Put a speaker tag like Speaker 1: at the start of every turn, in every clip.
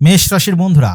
Speaker 1: মেষ রাশির বন্ধুরা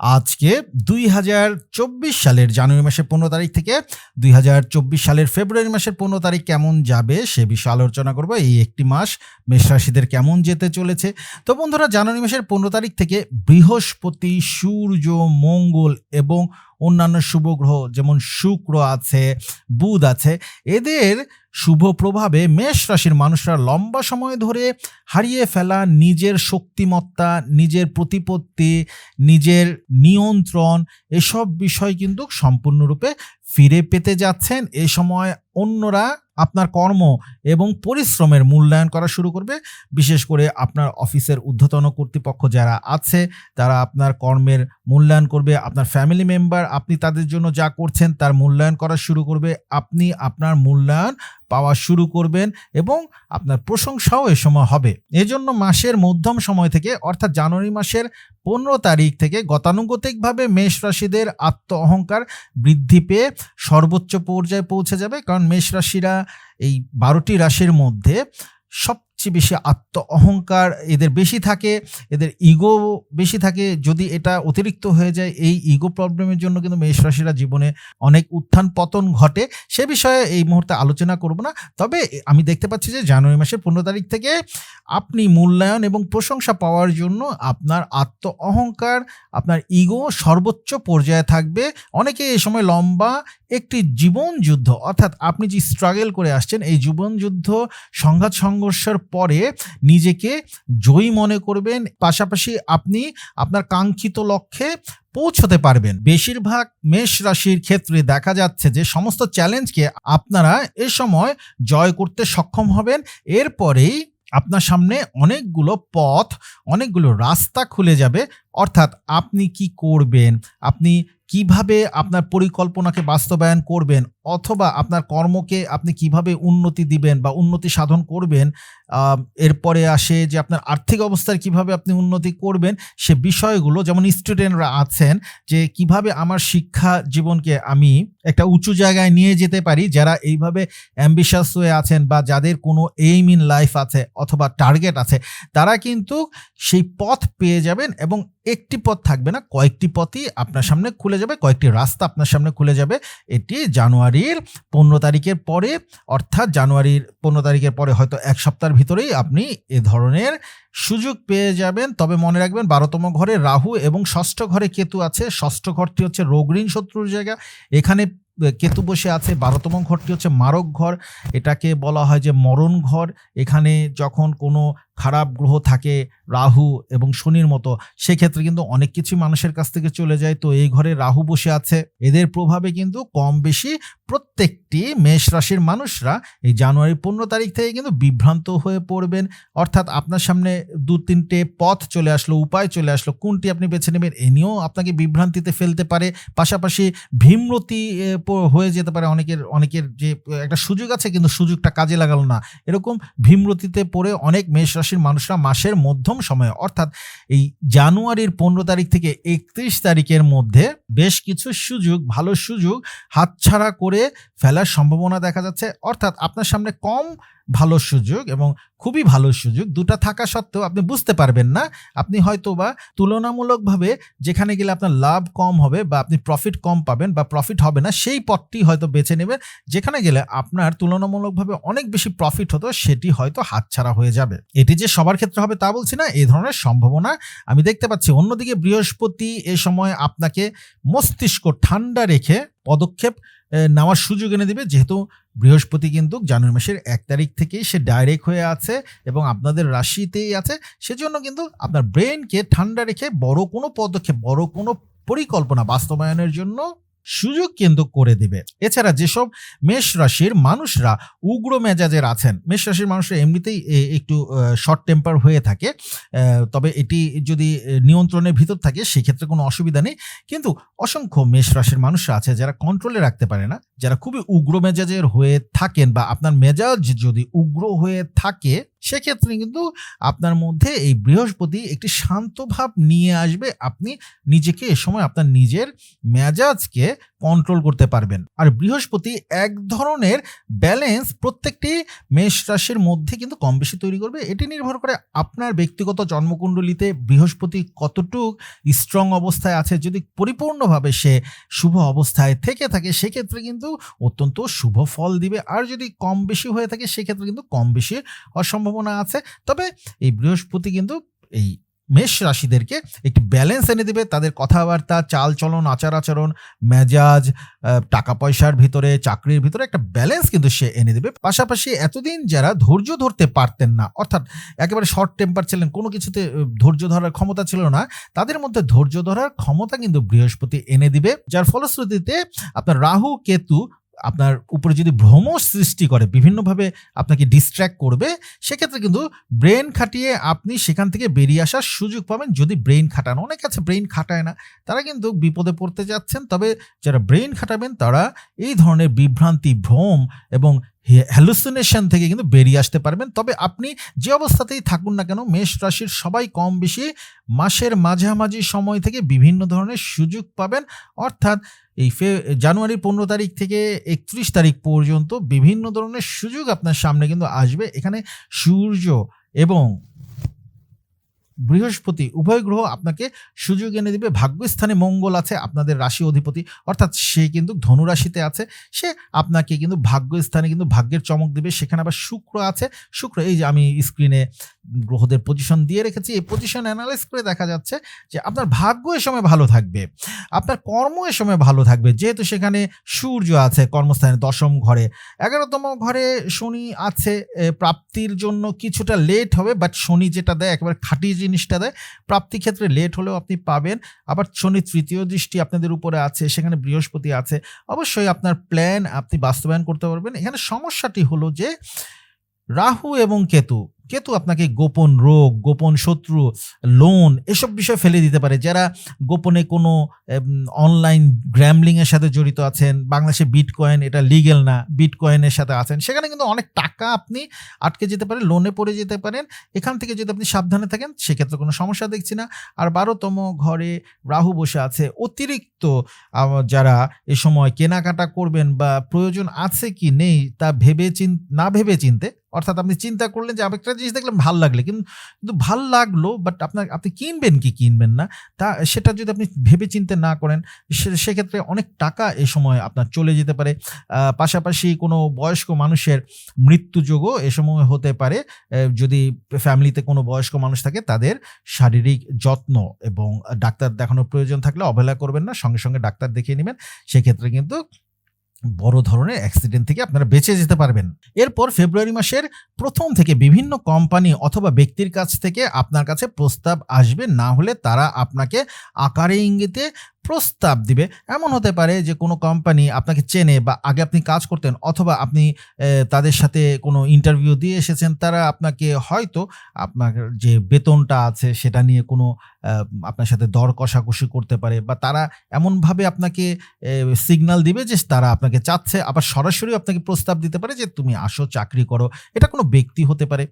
Speaker 1: আজকে দুই হাজার চব্বিশ সালের জানুয়ারি মাসের পনেরো তারিখ থেকে দুই হাজার চব্বিশ সালের ফেব্রুয়ারি মাসের পনেরো তারিখ কেমন যাবে সে বিষয়ে আলোচনা করব। এই একটি মাস মেষ রাশিদের কেমন যেতে চলেছে। তো বন্ধুরা, জানুয়ারি মাসের পনেরো তারিখ থেকে বৃহস্পতি, সূর্য, মঙ্গল এবং অন্যান্য শুভ গ্রহ যেমন শুক্র আছে, বুধ আছে, এদের শুভ প্রভাবে মেষ রাশির মানুষরা লম্বা সময় ধরে হারিয়ে ফেলা নিজের শক্তিমত্তা, নিজের প্রতিপত্তি, নিজের নিয়ন্ত্রণ, এসব বিষয় কিন্তু সম্পূর্ণরূপে ফিরে পেতে যাচ্ছেন। এ সময় অন্যরা আপনার কর্ম এবং পরিশ্রমের মূল্যায়ন করা শুরু করবে। বিশেষ করে আপনার অফিসের ঊর্ধ্বতন কর্তৃপক্ষ যারা আছে, তারা আপনার কর্মের মূল্যায়ন করবে। আপনার ফ্যামিলি মেম্বার, আপনি তাদের জন্য যা করছেন তার মূল্যায়ন করা শুরু করবে। আপনি আপনার মূল্যায়ন পাওয়া শুরু করবেন এবং আপনার প্রশংসাও এ সময় হবে। এজন্য মাসের মধ্যম সময় থেকে, অর্থাৎ জানুয়ারি মাসের পনেরো তারিখ থেকে গতানুগতিকভাবে মেষ রাশিদের আত্ম অহংকার বৃদ্ধি পেয়ে সর্বোচ্চ পর্যায়ে পৌঁছে যাবে। কারণ মেষ রাশিরা এই বারোটি রাশির মধ্যে সবচেয়ে বেশি আত্ম অহংকার এদের বেশি থাকে, এদের ইগো বেশি থাকে। যদি এটা অতিরিক্ত হয়ে যায়, এই ইগো প্রবলেমের জন্য কিন্তু মেষ রাশিরা জীবনে অনেক উত্থান পতন ঘটে। সে বিষয়ে এই মুহূর্তে আলোচনা করব না। তবে আমি দেখতে পাচ্ছি যে জানুয়ারি মাসের পনেরো তারিখ থেকে আপনি মূল্যায়ন এবং প্রশংসা পাওয়ার জন্য আপনার আত্ম অহংকার আপনার ইগো সর্বোচ্চ পর্যায়ে থাকবে। অনেকে এই সময় লম্বা একটি জীবন যুদ্ধ, অর্থাৎ আপনি যে স্ট্রাগল করে আসছেন, এই জীবন যুদ্ধ, সংঘাত, সংঘর্ষের পরে নিজেকে জয়ী মনে করবেন, পাশাপাশি আপনি আপনার কাঙ্ক্ষিত লক্ষ্যে পৌঁছতে পারবেন। বেশিরভাগ মেষ রাশির ক্ষেত্রে দেখা যাচ্ছে যে সমস্ত চ্যালেঞ্জকে আপনারা এ সময় জয় করতে সক্ষম হবেন। এরপরেই আপনার সামনে অনেকগুলো পথ, অনেকগুলো রাস্তা খুলে যাবে। অর্থাৎ আপনি কি করবেন? আপনি কীভাবে আপনার পরিকল্পনাকে বাস্তবায়ন করবেন অথবা আপনার কর্মকে আপনি কীভাবে উন্নতি দিবেন বা উন্নতি সাধন করবেন এরপরে আসে যে আপনার আর্থিক অবস্থার কীভাবে আপনি উন্নতি করবেন, সে বিষয়গুলো যেমন স্টুডেন্টরা আছেন যে কীভাবে আমার শিক্ষা জীবনকে আমি একটা উঁচু জায়গায় নিয়ে যেতে পারি, যারা এইভাবে অ্যাম্বিশাস হয়ে আছেন বা যাদের কোনো এইম ইন লাইফ আছে অথবা টার্গেট আছে, তারা কিন্তু সেই পথ পেয়ে যাবেন এবং একটি পথ থাকবে না, কয়েকটি পথই আপনার সামনে খুলে যাবে, কয়েকটি রাস্তা আপনার সামনে খুলে যাবে। এটি জানুয়ারির পনেরো তারিখের পরে, অর্থাৎ জানুয়ারির পনেরো তারিখের পরে হয়তো এক সপ্তাহের ভিতরেই আপনি এ ধরনের সুযোগ পেয়ে যাবেন। তবে মনে রাখবেন, বারোতম ঘরে রাহু এবং ষষ্ঠ ঘরে কেতু আছে। ষষ্ঠ ঘরটি হচ্ছে রোগঋণ শত্রুর জায়গা। এখানে কেতু বসে আছে। বারোতম ঘরটি হচ্ছে মারক ঘর। এটাকে বলা হয় যে মরণ ঘর। এখানে যখন কোনো খারাপ গ্রহ থাকে রাহু এবং শনির মতো, সেক্ষেত্রে কিন্তু অনেক কিছু মানুষের কাছ থেকে চলে যায়। তো এই ঘরে রাহু বসে আছে। এদের প্রভাবে কিন্তু কম বেশি প্রত্যেকটি মেষ রাশির মানুষরা এই জানুয়ারি পনেরো তারিখ থেকে কিন্তু বিভ্রান্ত হয়ে পড়বেন। অর্থাৎ আপনার সামনে দু তিনটে পথ চলে আসলো, উপায় চলে আসলো, কোনটি আপনি বেছে নেবেন এ নিয়েও আপনাকে বিভ্রান্তিতে ফেলতে পারে। পাশাপাশি ভীমরতি হয়ে যেতে পারে অনেকের অনেকের যে একটা সুযোগ আছে, কিন্তু সুযোগটা কাজে লাগালো না। এরকম ভীমরতিতে পড়ে অনেক মেষ রাশির মানুষরা মাসের মধ্যম সময়ে, অর্থাৎ এই জানুয়ারির পনেরো তারিখ থেকে একত্রিশ তারিখের মধ্যে বেশ কিছু সুযোগ, ভালো সুযোগ হাতছাড়া করে ফেলার সম্ভাবনা দেখা যাচ্ছে। অর্থাৎ আপনার সামনে কম ভালো সুযোগ এবং খুবই ভালো সুযোগ। দুটা থাকা সত্ত্বেও আপনি বুঝতে পারবেন না। আপনি হয়তো বা তুলনামূলকভাবে যেখানে গেলে আপনার লাভ কম হবে বা আপনি প্রফিট কম পাবেন বা প্রফিট হবে না, সেই পথটি হয়তো বেছে নেবেন। যেখানে গেলে আপনার তুলনামূলকভাবে অনেক বেশি প্রফিট হতো, সেটি হয়তো হাতছাড়া হয়ে যাবে। এটি যে সবার ক্ষেত্রে হবে তা বলছি না এই ধরনের সম্ভাবনা আমি দেখতে পাচ্ছি। অন্যদিকে বৃহস্পতি এ সময় আপনাকে মস্তিষ্ক ঠান্ডা রেখে পদক্ষেপ নেওয়ার সুযোগ এনে দেবে। যেহেতু বৃহস্পতি কিন্তু জানুয়ারি মাসের এক তারিখ থেকেই সে ডাইরেক্ট হয়ে আছে এবং আপনাদের রাশিতেই আছে। সেজন্য কিন্তু আপনার ব্রেনকে ঠান্ডা রেখে বড় কোনো পদক্ষেপ, বড় কোনো পরিকল্পনা বাস্তবায়নের জন্য সুযোগ কিন্তু করে দিবে। এছাড়া যেসব মেষ রাশির মানুষরা উগ্র মেজাজের আছেন, মেষ রাশির মানুষরা এমনিতেই একটু শর্ট টেম্পার হয়ে থাকে তবে এটি যদি নিয়ন্ত্রণের ভিতর থাকে, সেক্ষেত্রে কোনো অসুবিধা নেই। কিন্তু অসংখ্য মেষ রাশির মানুষরা আছে যারা কন্ট্রোলে রাখতে পারে না, যারা খুবই উগ্র মেজাজের হয়ে থাকেন বা আপনার মেজাজ যদি উগ্র হয়ে থাকে সেক্ষেত্রে কিন্তু আপনার মধ্যে এই বৃহস্পতি একটি শান্ত ভাব নিয়ে আসবে। আপনি নিজেকে এ সময় আপনার নিজের মেজাজকে কন্ট্রোল করতে পারবেন। আর বৃহস্পতি এক ধরনের ব্যালেন্স প্রত্যেকটি মেষ রাশির মধ্যে কিন্তু কম বেশি তৈরি করবে। এটি নির্ভর করে আপনার ব্যক্তিগত জন্মকুণ্ডলিতে বৃহস্পতি কতটুক স্ট্রং অবস্থায় আছে। যদি পরিপূর্ণভাবে সে শুভ অবস্থায় থেকে থাকে, সেক্ষেত্রে কিন্তু অত্যন্ত শুভ ফল দিবে। আর যদি কম বেশি হয়ে থাকে, সেক্ষেত্রে কিন্তু কম বেশি অসম্ভাবনা আছে। তবে এই বৃহস্পতি কিন্তু এই মেষ রাশিদেরকে একটি ব্যালেন্স এনে দেবে। তাদের কথাবার্তা চাল চলন আচার আচরণ মেজাজ টাকা পয়সার ভিতরে, চাকরির ভিতরে একটা ব্যালেন্স কিন্তু সে এনে দেবে। পাশাপাশি এতদিন যারা ধৈর্য ধরতে পারতেন না, অর্থাৎ একেবারে শর্ট টেম্পার ছিলেন, কোনো কিছুতে ধৈর্য ধরার ক্ষমতা ছিল না, তাদের মধ্যে ধৈর্য ধরার ক্ষমতা কিন্তু বৃহস্পতি এনে দিবে। যার ফলশ্রুতিতে আপনার রাহু, কেতু আপনার উপরে যদি ভ্রম সৃষ্টি করে, বিভিন্নভাবে আপনাকে ডিস্ট্র্যাক্ট করবে, সেক্ষেত্রে কিন্তু ব্রেন খাটিয়ে আপনি সেখান থেকে বেরিয়ে আসার সুযোগ পাবেন। যদি ব্রেন খাটান, অনেক আছে ব্রেন খাটায় না, তারা কিন্তু বিপদে পড়তে যাচ্ছেন। তবে যারা ব্রেন খাটাবেন, তারা এই ধরনের বিভ্রান্তি, ভ্রম এবং হ্যালুসিনেশন থেকে কিন্তু বেরিয়ে আসতে পারবেন। তবে আপনি যে অবস্থাতেই থাকুন না কেন, মেষ রাশির সবাই কম বেশি মাসের মাঝামাঝি সময় থেকে বিভিন্ন ধরনের সুযোগ পাবেন। অর্থাৎ এই ফে, জানুয়ারি পনেরো তারিখ থেকে একত্রিশ তারিখ পর্যন্ত বিভিন্ন ধরনের সুযোগ আপনার সামনে কিন্তু আসবে। এখানে সূর্য এবং বৃহস্পতি, উভয় গ্রহ আপনাকে সুযোগ এনে দিবে। ভাগ্যস্থানে মঙ্গল আছে, আপনাদের রাশি অধিপতি, অর্থাৎ সে কিন্তু ধনুরাশিতে আছে, সে আপনাকে কিন্তু ভাগ্যস্থানে কিন্তু ভাগ্যের চমক দিবে। সেখানে আবার শুক্র আছে, শুক্র, এই যে আমি স্ক্রিনে গ্রহদের পজিশন দিয়ে রেখেছি। এই পজিশন অ্যানালাইজ করে দেখা যাচ্ছে যে আপনার ভাগ্য এ সময় ভালো থাকবে। আপনার কর্ম এ সময় ভালো থাকবে। যেহেতু সেখানে সূর্য আছে, কর্মস্থানে দশম ঘরে। এগারোতম ঘরে শনি আছে প্রাপ্তির জন্য কিছুটা লেট হবে বাট শনি যেটা দেয়, একেবারে খাঁটি জিনিসটা দেয়। প্রাপ্তি ক্ষেত্রে লেট হলেও আপনি পাবেন। আবার শনি তৃতীয় দৃষ্টি আপনাদের উপরে আছে, সেখানে বৃহস্পতি আছে। অবশ্যই আপনার প্ল্যান আপনি বাস্তবায়ন করতে পারবেন। এখানে সমস্যাটি হলো যে রাহু এবং কেতু কেতু আপনাকে গোপন রোগ, গোপন শত্রু লোন এসব বিষয় ফেলে দিতে পারে। যারা গোপনে কোনো অনলাইন গ্র্যামলিংয়ের সাথে জড়িত আছেন, বাংলাদেশে বিটকয়েন এটা লিগেল না বিটকয়েনের সাথে আছেন, সেখানে কিন্তু অনেক টাকা আপনি আটকে যেতে পারেন লোনে পড়ে যেতে পারেন। এখান থেকে যদি আপনি সাবধানে থাকেন, সেক্ষেত্রে কোনো সমস্যা দেখছি না। আর বারোতম ঘরে রাহু বসে আছে, অতিরিক্ত যারা এ সময় কেনাকাটা করবেন বা প্রয়োজন আছে কি নেই তা ভেবে চিন, না ভেবে চিনতে অর্থাৎ আপনি চিন্তা করলেন যে একটা জিনিস দেখলেন ভালো লাগলে। কিন্তু ভালো লাগল বাট আপনার, আপনি কিনবেন কি কিনবেন না, তা সেটা যদি আপনি ভেবে চিনতে না করেন সেক্ষেত্রে অনেক টাকা এ সময় আপনার চলে যেতে পারে। পাশাপাশি কোনো বয়স্ক মানুষের মৃত্যুযোগও এ সময় হতে পারে। যদি ফ্যামিলিতে কোনো বয়স্ক মানুষ থাকে, তাদের শারীরিক যত্ন এবং ডাক্তার দেখানোর প্রয়োজন থাকলে অবহেলা করবেন না, সঙ্গে সঙ্গে ডাক্তার দেখিয়ে নেবেন। সেক্ষেত্রে কিন্তু বড় ধরনের অ্যাক্সিডেন্ট থেকে আপনারা বেঁচে যেতে পারবেন। এরপর ফেব্রুয়ারি মাসের প্রথম থেকে বিভিন্ন কোম্পানি অথবা ব্যক্তির কাছ থেকে আপনার কাছে প্রস্তাব আসবে, না হলে তারা আপনাকে আকারে ইঙ্গিতে প্রস্তাব দিবে। এমন হতে পারে যে কোনো কোম্পানি আপনাকে চেনে বা আগে আপনি কাজ করতেন অথবা আপনি তাদের সাথে কোনো ইন্টারভিউ দিয়ে এসেছেন, তারা আপনাকে হয়তো আপনার যে বেতনটা আছে সেটা নিয়ে কোনো আপনার সাথে দর কষাকষি করতে পারে বা তারা এমনভাবে আপনাকে সিগন্যাল দিবে যে তারা আপনাকে চাচ্ছে, আবার সরাসরি আপনাকে প্রস্তাব দিতে পারে যে তুমি আসো, চাকরি করো। এটা কোনো ব্যক্তি হতে পারে।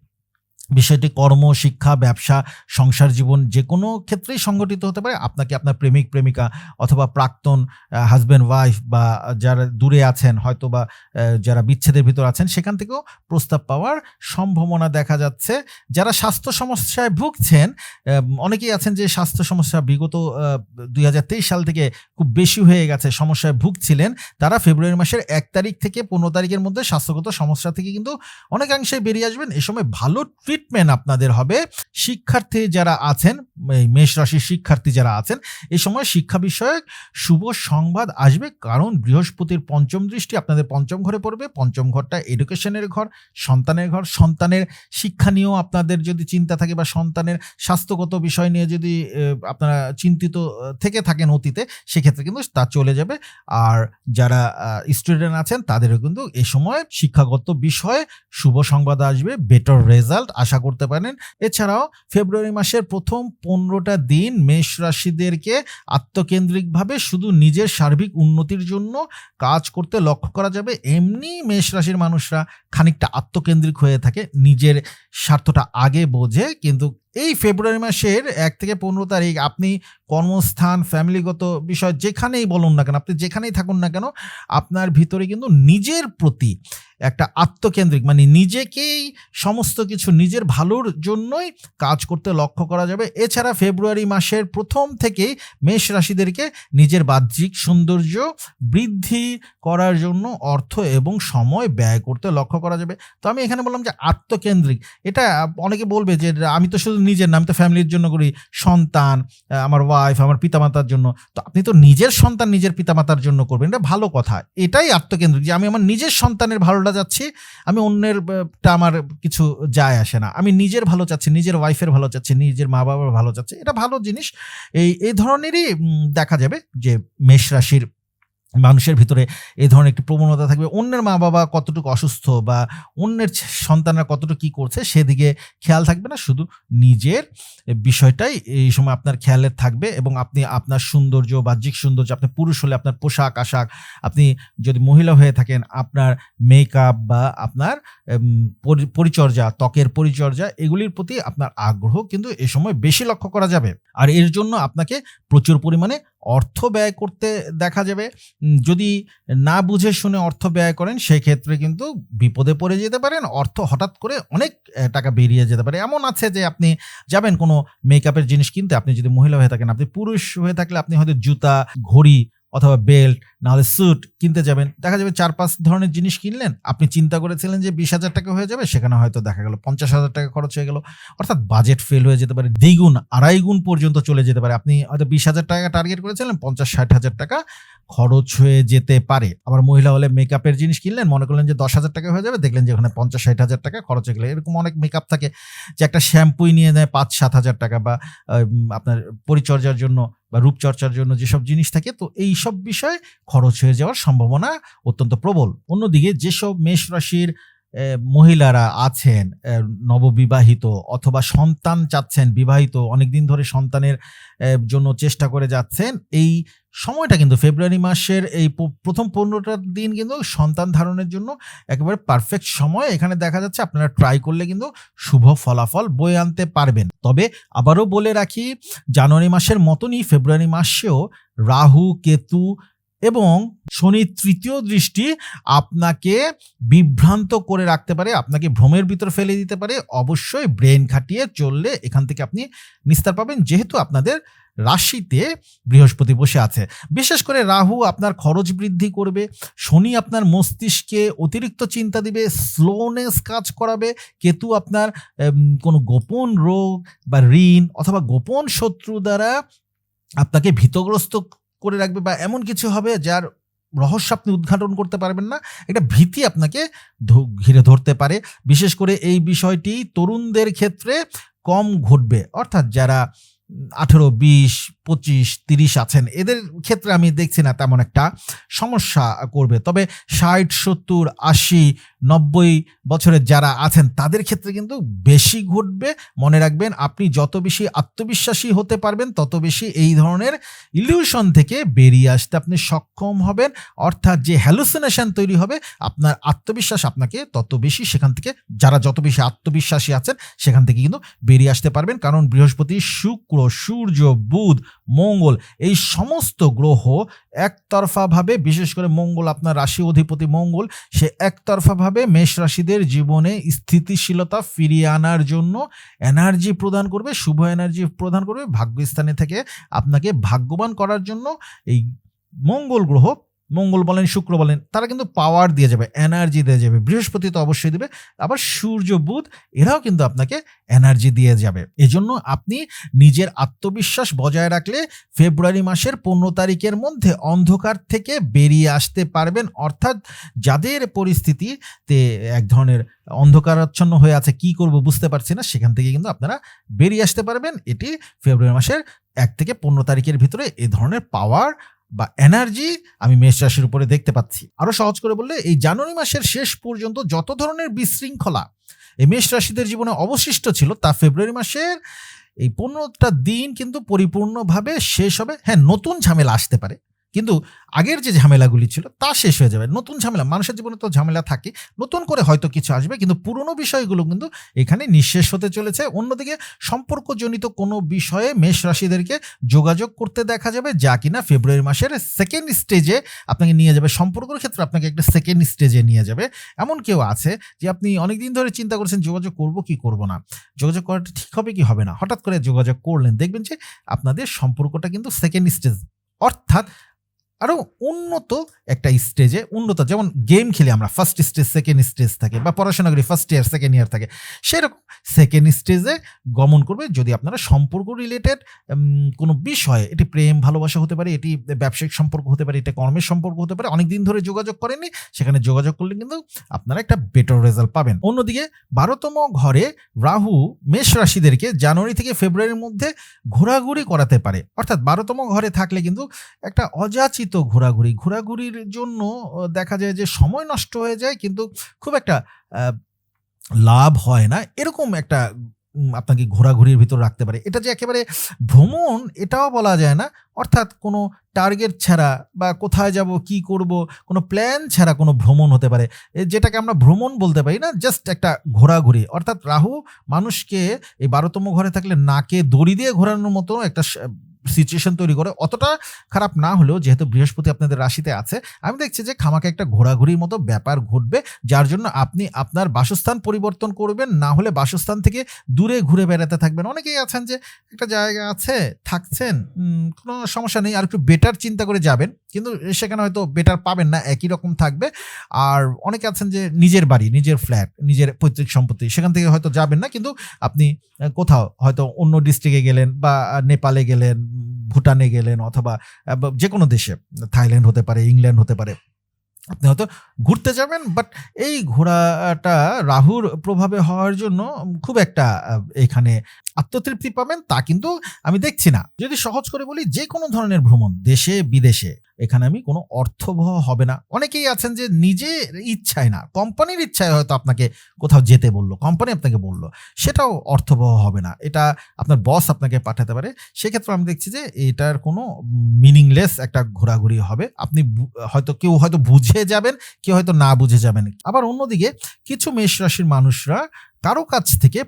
Speaker 1: বিষয়টি কর্ম, শিক্ষা, ব্যবসা, সংসার জীবন যে কোনো ক্ষেত্রেই সংগঠিত হতে পারে। আপনাকে আপনার প্রেমিক, প্রেমিকা অথবা প্রাক্তন হাজব্যান্ড ওয়াইফ বা যারা দূরে আছেন হয়তো বা যারা বিচ্ছেদের ভিতর আছেন, সেখান থেকেও প্রস্তাব পাওয়ার সম্ভাবনা দেখা যাচ্ছে। যারা স্বাস্থ্য সমস্যায় ভুগছেন অনেকেই আছেন যে স্বাস্থ্য সমস্যা বিগত দুই হাজার তেইশ সাল থেকে খুব বেশি হয়ে গেছে, সমস্যায় ভুগছিলেন, তারা ফেব্রুয়ারি মাসের এক তারিখ থেকে পনেরো তারিখের মধ্যে স্বাস্থ্যগত সমস্যা থেকে কিন্তু অনেকাংশে বেরিয়ে আসবেন। এ সময় ভালো ট্রিটমেন্ট আপনাদের হবে। শিক্ষার্থী যারা আছেন, এই মেষ রাশির শিক্ষার্থী যারা আছেন, এই সময় শিক্ষা বিষয়ক শুভ সংবাদ আসবে কারণ বৃহস্পতির পঞ্চম দৃষ্টি আপনাদের পঞ্চম ঘরে পড়বে। পঞ্চম ঘরটা এডুকেশনের ঘর, সন্তানের ঘর। সন্তানের শিক্ষা নিয়েও আপনাদের যদি চিন্তা থাকে বা সন্তানের স্বাস্থ্যগত বিষয় নিয়ে যদি আপনারা চিন্তিত থেকে থাকেন অতীতে, সেক্ষেত্রে কিন্তু তা চলে যাবে। আর যারা স্টুডেন্ট আছেন, তাদেরও কিন্তু এ সময় শিক্ষাগত বিষয়ে শুভ সংবাদ আসবে বেটার রেজাল্ট আশা করতে পারেন। এছাড়াও ফেব্রুয়ারি মাসের প্রথম পনেরোটা দিন মেষ রাশিদেরকে আত্মকেন্দ্রিকভাবে শুধু নিজের সার্বিক উন্নতির জন্য কাজ করতে লক্ষ্য করা যাবে। এমনি মেষ রাশির মানুষরা খানিকটা আত্মকেন্দ্রিক হয়ে থাকে, নিজের স্বার্থটা আগে বোঝে। কিন্তু এই ফেব্রুয়ারি মাসের এক থেকে পনেরো তারিখ আপনি কর্মস্থান, ফ্যামিলিগত বিষয় যেখানেই বলুন না কেন, আপনি যেখানেই থাকুন না কেন, আপনার ভিতরে কিন্তু নিজের প্রতি একটা আত্মকেন্দ্রিক মানে নিজেকেই সমস্ত কিছু নিজের ভালোর জন্যই কাজ করতে লক্ষ্য করা যাবে। এছাড়া ফেব্রুয়ারি মাসের প্রথম থেকেই মেষ রাশিদেরকে নিজের বাহ্যিক সৌন্দর্য বৃদ্ধি করার জন্য অর্থ এবং সময় ব্যয় করতে লক্ষ্য করা যাবে। তো আমি এখানে বললাম যে আত্মকেন্দ্রিক, এটা অনেকে বলবে যে আমি তো শুধু নিজের না, আমি তো ফ্যামিলির জন্য করি, সন্তান আমার ওয়াইফ আমার পিতামাতার জন্য। তো আপনি তো নিজের সন্তান নিজের পিতামাতার জন্য করবেন, এটা ভালো কথা। এটাই আত্মকেন্দ্রিক যে আমি আমার নিজের সন্তানের ভালোটা যাচ্ছি, আমি অন্যের আমার কিছু যায় আসে না। আমি নিজের ভালো চাচ্ছি, নিজের ওয়াইফের ভালো চাচ্ছি, নিজের মা বাবার ভালো চাচ্ছি। এটা ভালো জিনিস। এই এই ধরনেরই দেখা যাবে যে মেষ রাশির মানুষের ভিতরে এই ধরনের একটি প্রবণতা থাকবে। অন্যের মা বাবা কতটুকু অসুস্থ বা অন্যের সন্তানরা কতটুকু কি করছে সেদিকে খেয়াল থাকবে না। শুধু নিজের বিষয়টাই এই সময় আপনার খেয়ালে থাকবে এবং আপনি আপনার সৌন্দর্য, বাহ্যিক সৌন্দর্য, আপনি পুরুষ হলে আপনার পোশাক, আশাক, আপনি যদি মহিলা হয়ে থাকেন, আপনার মেকআপ বা আপনার পরি- পরিচর্যা, ত্বকের পরিচর্যা, এগুলির প্রতি আপনার আগ্রহ কিন্তু এ সময় বেশি লক্ষ্য করা যাবে। আর এর জন্য আপনাকে প্রচুর পরিমাণে অর্থ ব্যয় করতে দেখা যাবে। যদি না বুঝে শুনে অর্থ ব্যয় করেন, সেক্ষেত্রে কিন্তু বিপদে পড়ে যেতে পারেন। অর্থ হঠাৎ করে অনেক টাকা বেরিয়ে যেতে পারে। এমন আছে যে আপনি যাবেন কোনো মেকআপের জিনিস কিনতে, আপনি যদি মহিলা হয়ে থাকেন, আপনি পুরুষ হয়ে থাকলে আপনি হয়তো জুতা, ঘড়ি অথবা বেল্ট, নাহলে স্যুট কিনতে যাবেন। দেখা যাবে চার পাঁচ ধরনের জিনিস কিনলেন, আপনি চিন্তা করেছিলেন যে বিশ হাজার টাকা হয়ে যাবে, সেখানে হয়তো দেখা গেল পঞ্চাশ হাজার টাকা খরচ হয়ে গেল। অর্থাৎ বাজেট ফেল হয়ে যেতে পারে, দ্বিগুণ, আড়াই গুণ পর্যন্ত চলে যেতে পারে। আপনি হয়তো বিশ হাজার টাকা টার্গেট করেছিলেন, পঞ্চাশ ষাট হাজার টাকা খরচ হয়ে যেতে পারে। আবার মহিলা হলে মেকআপের জিনিস কিনলেন, মনে করলেন যে দশ হাজার টাকা হয়ে যাবে, দেখলেন যে ওখানে পঞ্চাশ ষাট হাজার টাকা খরচ হয়ে গেলে। এরকম অনেক মেকআপ থাকে যে একটা শ্যাম্পুই নিয়ে নেয় পাঁচ সাত হাজার টাকা বা আপনার পরিচর্যার জন্য। বা রূপচর্চার জন্য যেসব জিনিস থাকে, তো এই সব বিষয়ে খরচ হয়ে যাওয়ার সম্ভাবনা অত্যন্ত প্রবল। অন্যদিকে যেসব মেষ রাশির মহিলারা আছেন নববিবাহিত অথবা সন্তান চাচ্ছেন, বিবাহিত, অনেকদিন ধরে সন্তানের জন্য চেষ্টা করে যাচ্ছেন। এই সময়টা কিন্তু ফেব্রুয়ারি মাসের এই প্রথম পনেরোটা দিন কিন্তু সন্তান ধারণের জন্য একেবারে পারফেক্ট সময়। এখানে দেখা যাচ্ছে আপনারা ট্রাই করলে কিন্তু শুভ ফলাফল বয়ে আনতে পারবেন। তবে আবারও বলে রাখি, জানুয়ারি মাসের মতনই ফেব্রুয়ারি মাসেও রাহু, কেতু এবং শনির তৃতীয় দৃষ্টি আপনাকে বিভ্রান্ত করে রাখতে পারে, আপনাকে ভ্রমের ভিতর ফেলে দিতে পারে, অবশ্যই ব্রেন খাটিয়ে চললে এখান থেকে আপনি নিস্তার পাবেন, যেহেতু আপনাদের রাশিতে বৃহস্পতি বসে আছে। বিশেষ করে রাহু আপনার খরচ বৃদ্ধি করবে, শনি আপনার মস্তিষ্কে অতিরিক্ত চিন্তা দিবে স্লোনেস কাজ করাবে, কেতু আপনার কোনো গোপন রোগ বা ঋণ অথবা গোপন শত্রু দ্বারা আপনাকে ভীতগ্রস্ত করে রাখবে বা এমন কিছু হবে যার রহস্য আপনি উদ্ঘাটন করতে পারবেন না, একটা ভীতি আপনাকে ঘিরে ধরতে পারে। বিশেষ করে এই বিষয়টি তরুণদের ক্ষেত্রে কম ঘটবে। অর্থাৎ যারা আঠেরো, বিশ, পঁচিশ, তিরিশ আছেন, এদের ক্ষেত্রে আমি দেখছি না তেমন একটা সমস্যা করবে। তবে ষাট, সত্তর, আশি নব্বই বছরের যারা আছেন, তাদের ক্ষেত্রে কিন্তু বেশি ঘটবে। মনে রাখবেন, আপনি যত বেশি আত্মবিশ্বাসী হতে পারবেন, তত বেশি এই ধরনের ইলিউশন থেকে বেরিয়ে আসতে আপনি সক্ষম হবেন। অর্থাৎ যে হ্যালুসিনেশন তৈরি হবে, আপনার আত্মবিশ্বাস আপনাকে তত বেশি সেখান থেকে, যারা যত বেশি আত্মবিশ্বাসী আছেন, সেখান থেকে কিন্তু বেরিয়ে আসতে পারবেন। কারণ বৃহস্পতি, শুক্র, সূর্য, বুধ, মঙ্গল এই সমস্ত গ্রহ একতরফাভাবে, বিশেষ করে মঙ্গল, আপনার রাশি, অধিপতি, মঙ্গল, সে একতরফাভাবে মেষ রাশিদের জীবনে স্থিতিশীলতা ফিরিয়ে আনার জন্য এনার্জি প্রদান করবে, শুভ এনার্জি প্রদান করবে, ভাগ্যস্থানে থেকে আপনাকে ভাগ্যবান করার জন্য এই মঙ্গল গ্রহ মঙ্গল বলেন, শুক্র বলেন, তারা কিন্তু পাওয়ার দিয়ে যাবে এনার্জি দিয়ে যাবে, বৃহস্পতি তো অবশ্যই দেবে, আবার সূর্য, বুধ, এরাও কিন্তু আপনাকে এনার্জি দিয়ে যাবে। এজন্য আপনি নিজের আত্মবিশ্বাস বজায় রাখলে ফেব্রুয়ারি মাসের পনেরো তারিখের মধ্যে অন্ধকার থেকে বেরিয়ে আসতে পারবেন, অর্থাৎ যাদের পরিস্থিতিতে এক ধরনের অন্ধকারাচ্ছন্ন হয়ে আছে, কি করব বুঝতে পারছি না, সেখান থেকে কিন্তু আপনারা বেরিয়ে আসতে পারবেন। এটি ফেব্রুয়ারি মাসের এক থেকে পনেরো তারিখের ভিতরে এ ধরনের পাওয়ার বা এনার্জি আমি মেষ রাশির উপরে দেখতে পাচ্ছি। আরও সহজ করে বললে, এই জানুয়ারি মাসের শেষ পর্যন্ত যত ধরনের বিশৃঙ্খলা এই মেষ রাশিদের জীবনে অবশিষ্ট ছিল, তা ফেব্রুয়ারি মাসের এই পনেরোটা দিন কিন্তু পরিপূর্ণভাবে শেষ হবে। হ্যাঁ নতুন ঝামেলা আসতে পারে। কিন্তু আগের যে ঝামেলাগুলি ছিল তা শেষ হয়ে যাবে। নতুন ঝামেলা, মানুষের জীবনে তো ঝামেলা থাকে। নতুন করে হয়তো কিছু আসবে, কিন্তু পুরনো বিষয়গুলো কিন্তু এখানে নিঃশেষ হতে চলেছে। অন্যদিকে সম্পর্কজনিত কোনো বিষয়ে মেষ রাশিদেরকে যোগাযোগ করতে দেখা যাবে, যা কিনা ফেব্রুয়ারি মাসের সেকেন্ড স্টেজে আপনাকে নিয়ে যাবে। সম্পর্কের ক্ষেত্রে আপনাকে একটা সেকেন্ড স্টেজে নিয়ে যাবে। এমন কেউ আছে যে আপনি অনেকদিন ধরে চিন্তা করছেন, যোগাযোগ করব কি করব না? যোগাযোগ করাটা ঠিক হবে কি হবে না? হঠাৎ করে যোগাযোগ করলেন, দেখবেন যে আপনাদের সম্পর্কটা কিন্তু সেকেন্ড স্টেজ অর্থাৎ আরও উন্নত একটা স্টেজে উন্নত, যেমন গেম খেলি আমরা ফার্স্ট স্টেজ সেকেন্ড স্টেজ থাকে, বা পড়াশোনা করি ফার্স্ট ইয়ার সেকেন্ড ইয়ার থাকে, সেরকম সেকেন্ড স্টেজে গমন করবে যদি আপনারা সম্পর্ক রিলেটেড কোনো বিষয়ে, এটি প্রেম, ভালোবাসা হতে পারে, এটি ব্যবসায়িক সম্পর্ক হতে পারে, এটা কর্মের সম্পর্ক হতে পারে অনেক দিন ধরে যোগাযোগ করেননি, সেখানে যোগাযোগ করলে কিন্তু আপনারা একটা বেটার রেজাল্ট পাবেন। অন্যদিকে বারোতম ঘরে রাহু মেষ রাশিদেরকে জানুয়ারি থেকে ফেব্রুয়ারির মধ্যে ঘোরাঘুরি করাতে পারে, অর্থাৎ বারোতম ঘরে থাকলে কিন্তু একটা অযাচিত ঘোরাঘুরি। ঘোরাঘুরির জন্য দেখা যায় যে সময় নষ্ট হয়ে যায়, কিন্তু খুব একটা লাভ হয় না। এরকম একটা আপনাকে ঘোরাঘুরির ভিতর রাখতে পারে। এটা যে একেবারে ভ্রমণ, এটাও বলা যায় না। অর্থাৎ কোনো টার্গেট ছাড়া বা কোথায় যাব, কি করব, কোনো প্ল্যান ছাড়া কোনো ভ্রমণ হতে পারে। যেটাকে আমরা ভ্রমণ বলতে পারি না, জাস্ট একটা ঘোরাঘুরি। অর্থাৎ রাহু মানুষকে এই বারোতম ঘরে থাকলে নাকে দড়ি দিয়ে ঘোরানোর মতো একটা সিচুয়েশন তৈরি করে। অতটা খারাপ না হলেও যেহেতু বৃহস্পতি আপনাদের রাশিতে আছে, আমি দেখছি যে খামাকে একটা ঘোরাঘুরির মতো ব্যাপার ঘটবে, যার জন্য আপনি আপনার বাসস্থান পরিবর্তন করবেন, না হলে বাসস্থান থেকে দূরে ঘুরে বেড়াতে থাকবেন। অনেকেই আছেন যে একটা জায়গা আছে, থাকছেন কোনো সমস্যা নেই, আর একটু বেটার চিন্তা করে যাবেন, কিন্তু সেখানে হয়তো বেটার পাবেন না, একই রকম থাকবে। আর অনেকে আছেন যে নিজের বাড়ি, নিজের ফ্ল্যাট নিজের পৈতৃক সম্পত্তি, সেখান থেকে হয়তো যাবেন না, কিন্তু আপনি কোথাও হয়তো অন্য ডিস্ট্রিক্টে গেলেন বা নেপালে গেলেন ভুটানে গেলেন অথবা যে কোনো দেশে, থাইল্যান্ড হতে পারে, ইংল্যান্ড হতে পারে, আপনি হয়তো ঘুরতে যাবেন বাট এই ঘোরাটা রাহুর প্রভাবে হওয়ার জন্য খুব একটা এখানে আত্মতৃপ্তি পাবেন, তা কিন্তু আমি দেখছি না। যদি সহজ করে বলি, যে কোনো ধরনের ভ্রমণ, দেশে, বিদেশে, এখানে আমি কোনো অর্থবহ হবে না। অনেকেই আছেন যে নিজে ইচ্ছায় না, কোম্পানির ইচ্ছায় হয়তো আপনাকে কোথাও যেতে বলল, কোম্পানি আপনাকে বলল, সেটাও অর্থবহ হবে না। এটা আপনার বস আপনাকে পাঠাতে পারে। সেক্ষেত্রে আমি দেখছি যে এটার কোনো মিনিংলেস একটা ঘোরাঘুরি হবে। আপনি হয়তো কেউ হয়তো বুঝে যাবেন, কেউ হয়তো না বুঝে যাবেন। আবার অন্যদিকে কিছু মেষ রাশির মানুষরা কারও কাছ থেকে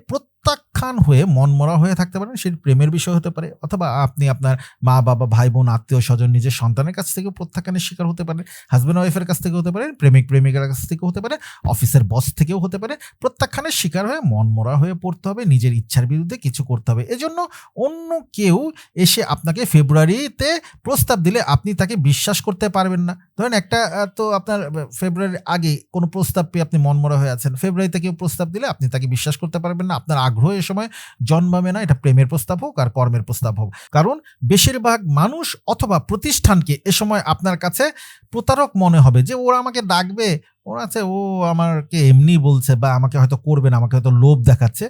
Speaker 1: প্রত্যাখ্যান হয়ে মনমরা হয়ে থাকতে পারেন, সেটি প্রেমের বিষয় হতে পারে, অথবা আপনি আপনার মা, বাবা, ভাই, বোন, আত্মীয়, স্বজন, নিজের সন্তানের কাছ থেকে প্রত্যাখ্যানের শিকার হতে পারেন হাজব্যান্ড ওয়াইফের কাছ থেকে হতে পারে, প্রেমিক, প্রেমিকার কাছ থেকেও হতে পারে অফিসের বস থেকেও হতে পারে, প্রত্যাখ্যানের শিকার হয়ে মনমরা হয়ে পড়তে হবে, নিজের ইচ্ছার বিরুদ্ধে কিছু করতে হবে। এজন্য অন্য কেউ এসে আপনাকে ফেব্রুয়ারিতে প্রস্তাব দিলে আপনি তাকে বিশ্বাস করতে পারবেন না। ধরেন একটা তো আপনার ফেব্রুয়ারির আগে কোনো প্রস্তাব পেয়ে আপনি মনমরা হয়ে আছেন ফেব্রুয়ারিতে কেউ প্রস্তাব দিলে আপনি তাকে বিশ্বাস করতে পারবেন না, আপনার আগ্রহ এ সময় জন্মাবে না, এটা প্রেমের প্রস্তাব হোক আর কর্মের প্রস্তাব হোক। কারণ বেশিরভাগ মানুষ অথবা প্রতিষ্ঠানকে এ সময় আপনার কাছে প্রতারক মনে হবে যে ওরা আমাকে ডাকবে ওরা আছে, ও আমাকে এমনি বলছে বা আমাকে হয়তো করবে না, আমাকে হয়তো লোভ দেখাচ্ছে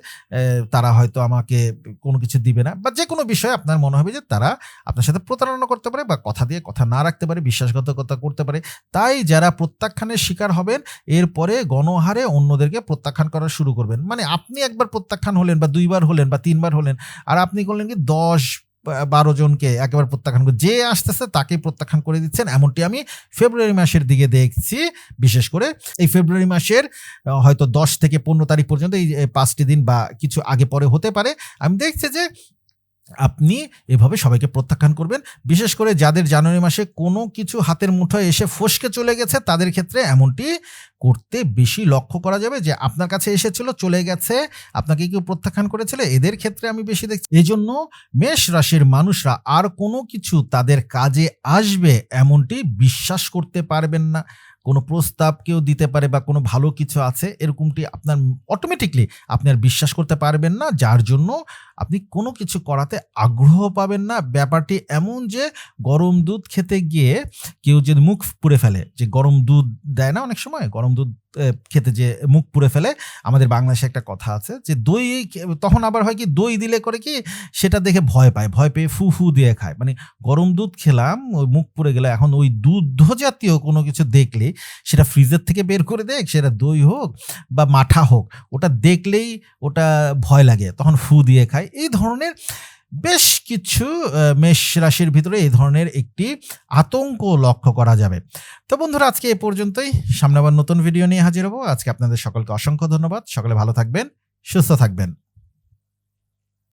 Speaker 1: তারা হয়তো আমাকে কোনো কিছু দিবে না বা যে কোনো বিষয়ে আপনার মনে হবে যে তারা আপনার সাথে প্রতারণা করতে পারে বা কথা দিয়ে কথা না রাখতে পারে, বিশ্বাসঘাতকতা করতে পারে। তাই যারা প্রত্যাখ্যানের শিকার হবেন, এরপরে গণহারে অন্যদেরকে প্রত্যাখ্যান করা শুরু করবেন। মানে আপনি একবার প্রত্যাখ্যান হলেন বা দুইবার হলেন বা তিনবার হলেন, আর আপনি করলেন কি দশ বারো জনকে একেবারে প্রত্যাখ্যান করে যে আসতেছে তাকে প্রত্যাখ্যান করে দিচ্ছেন। এমনটি আমি ফেব্রুয়ারি মাসের দিকে দেখছি। বিশেষ করে এই ফেব্রুয়ারি মাসের হয়তো দশ থেকে পনেরো তারিখ পর্যন্ত এই পাঁচটি দিন বা কিছু আগে পরে হতে পারে। আমি দেখছি যে আপনি এভাবে সবাইকে প্রত্যাখ্যান করবেন। বিশেষ করে যাদের জানুয়ারি মাসে কোনো কিছু হাতের মুঠোয় এসে ফসকে চলে গেছে, তাদের ক্ষেত্রে এমনটি করতে বেশি লক্ষ্য করা যাবে যে আপনার কাছে এসেছিল, চলে গেছে, আপনাকে কেউ প্রত্যাখ্যান করেছিল, এদের ক্ষেত্রে আমি বেশি দেখছি। এই জন্য মেষ রাশির মানুষরা আর কোনো কিছু তাদের কাজে আসবে এমনটি বিশ্বাস করতে পারবেন না। কোনো প্রস্তাব কেউ দিতে পারে বা কোনো ভালো কিছু আছে, এরকমটি আপনার অটোমেটিকলি আপনি আর বিশ্বাস করতে পারবেন না। যার জন্য আপনি কোনো কিছু করাতে আগ্রহ পাবেন না। ব্যাপারটি এমন যে গরম দুধ খেতে গিয়ে কেউ যদি মুখ পুড়ে ফেলে, যে গরম দুধ দেয় না অনেক সময়, গরম দুধ খেতে যে মুখ পুড়ে ফেলে, আমাদের বাংলাদেশে একটা কথা আছে যে দই তখন আবার হয় কি, দই দিলে করে কি, সেটা দেখে ভয় পায়, ভয় পেয়ে ফু ফু দিয়ে খায়। মানে গরম দুধ খেলাম, ওই মুখ পুড়ে গেলে এখন ওই দুধ জাতীয় কোনো কিছু দেখলে, সেটা ফ্রিজের থেকে বের করে দেখ, সেটা দই হোক বা মাঠা হোক, ওটা দেখলেই ওটা ভয় লাগে, তখন ফু দিয়ে খায়। এই ধরনের বেশ কিছু মেষ রাশির ভিতরে এই ধরনের একটি আতঙ্ক লক্ষ্য করা যাবে। তো বন্ধুরা, আজকে এ পর্যন্তই। সামনে আবার নতুন ভিডিও নিয়ে হাজির হব। আজকে আপনাদের সকলকে অসংখ্য ধন্যবাদ। সকলে ভালো থাকবেন, সুস্থ থাকবেন।